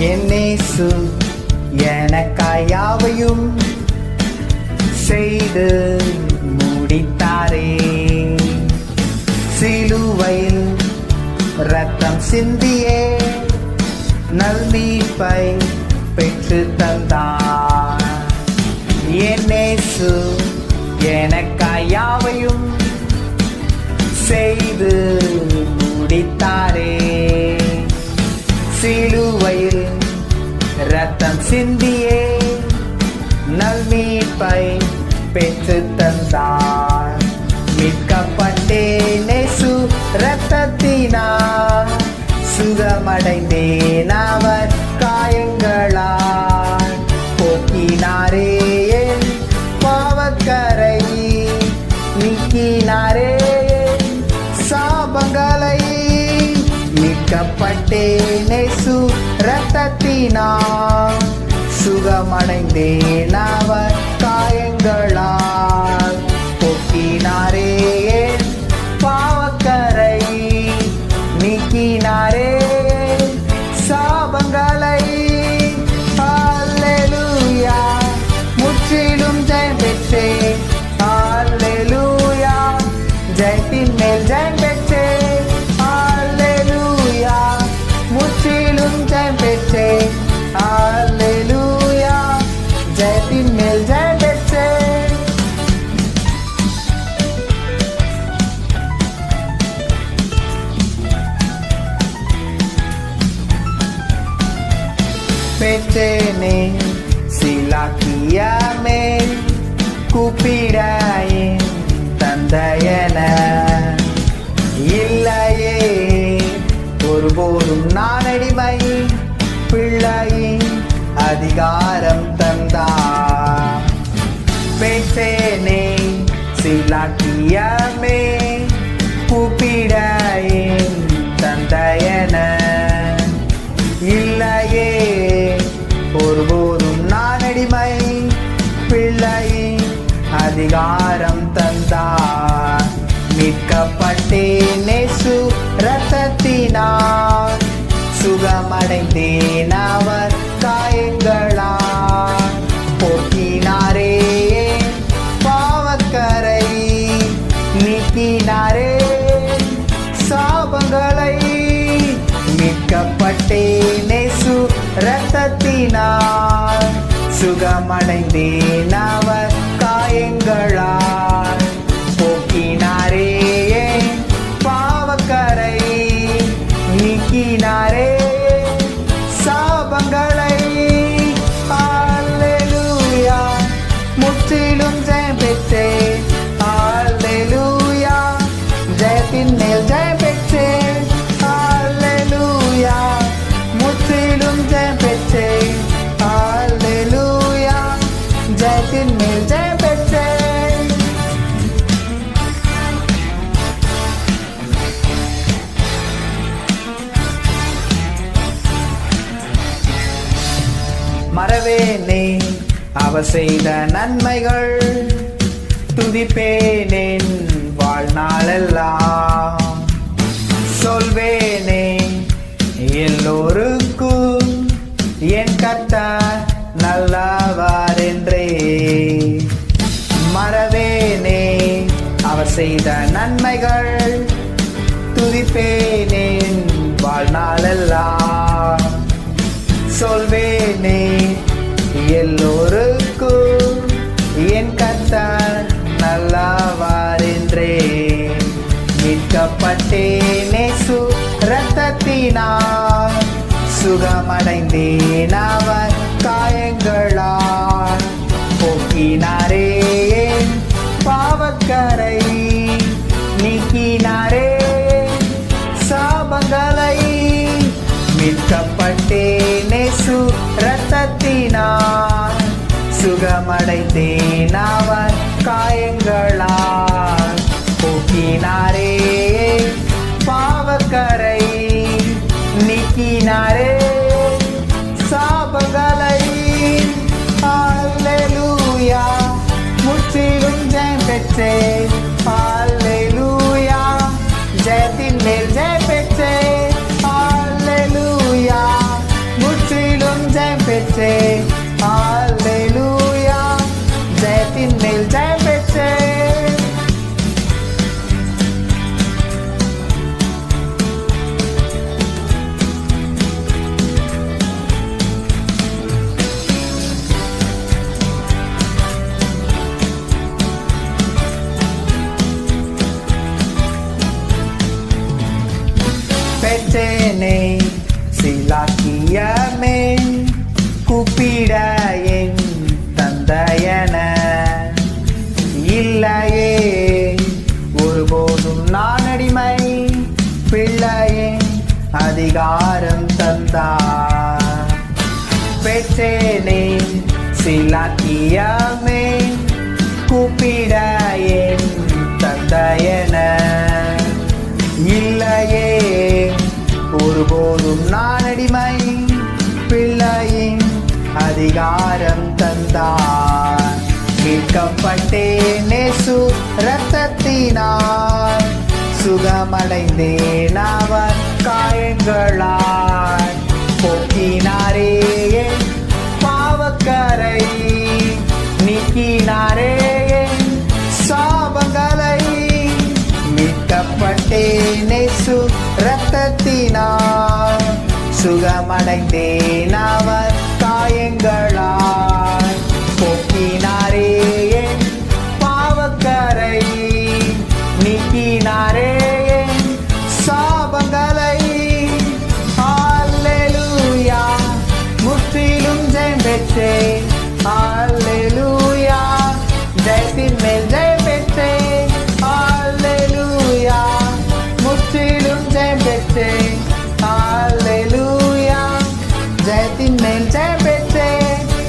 என்னேசு எனக்காயாவையும் செய்து முடித்தாரே. சிலுவையில் ரத்தம் சிந்தியே நல்மீட்பை பெற்று தந்தார். என்னேசு எனக்காயாவையும் செய்து முடித்தாரே. சிலு சிந்தியே நல்மீட்பை பெற்று தந்தார் மீட்கப்பட்டேனே சு ரத்தத்தினார் சுகமடைந்தேன் அவர் காயங்களால். போக்கினாரே என் பாவக்கரை நீக்கினாரே சாபங்களை. மீட்கப்பட்டேனே சு சுகமடைந்தேன் அவர் பெற்றேனே சிலாக்கியமே கூப்பிடாயின் தந்தையன இல்லையே ஒருபோதும் நான் அடிமை பிள்ளையின் அதிகாரம் தந்தா. பெற்றேனே சிலாக்கியாமே கூப்பிடாயின் தந்தையன இல்லையே ஒருபோதும் நான் அடிமை பிள்ளை அதிகாரம் தந்தார். மீட்கப்பட்டேன் நேசு ரத்தத்தினார் சுகமடைந்தேன் அவர் காயங்களார் போக்கினாரே பாவக்கரை நீக்கினாரே சாபங்களை. மீட்கப்பட்டேன் ரத்தத்தினால் சுகமடைந்தேன் அவர் காயங்களால். போக்கினாரே பாவக்கரை? நீக்கினாரே சாபங்களை. முற்றிலும் ஜெயம் பெற்ற ஜெயத்தின் மேல் ஜெயம் பெற்றேன். மறவேனே அவ செய்த நன்மைகள். துதிப்பேனேன் வாழ்நாளெல்லாம். சொல்வேனே எல்லோரும் செய்த நன்மைகள் துதிப்பேனேன் வாழ்நாளெல்லாம். சொல்வேனே எல்லோருக்கும் என் கத்தார் நல்லவார் மீட்கப்பட்டேனே சு ரத்தத்தினால் சுகமடைந்தேன் அவர். சுகமடைந்தேன் அவர் காயங்களால் போக்கினாரே. பாவக்கரை விட என் தந்தையன. இல்லையே ஒருபோதும் நான் அடிமை பிள்ளையே அதிகாரம் தந்தா. பெற்றேனே சிலாக்கியமே கூப்பிட என் தந்தையன. இல்லையே ஒருபோதும் நான் அடிமை பிள்ளையின் அதிகாரம் தந்தார். மீட்கப்பட்டேன் நேசு ரத்தத்தினால் சுகமடைந்தேன் அவர் காயங்களார் போக்கினாரே பாவக்கரை. நீக்கினாரே சாபங்களை. மீட்கப்பட்டேனே சு ரத்தத்தினார் சுகமடைந்தேன் அவர் in means everything.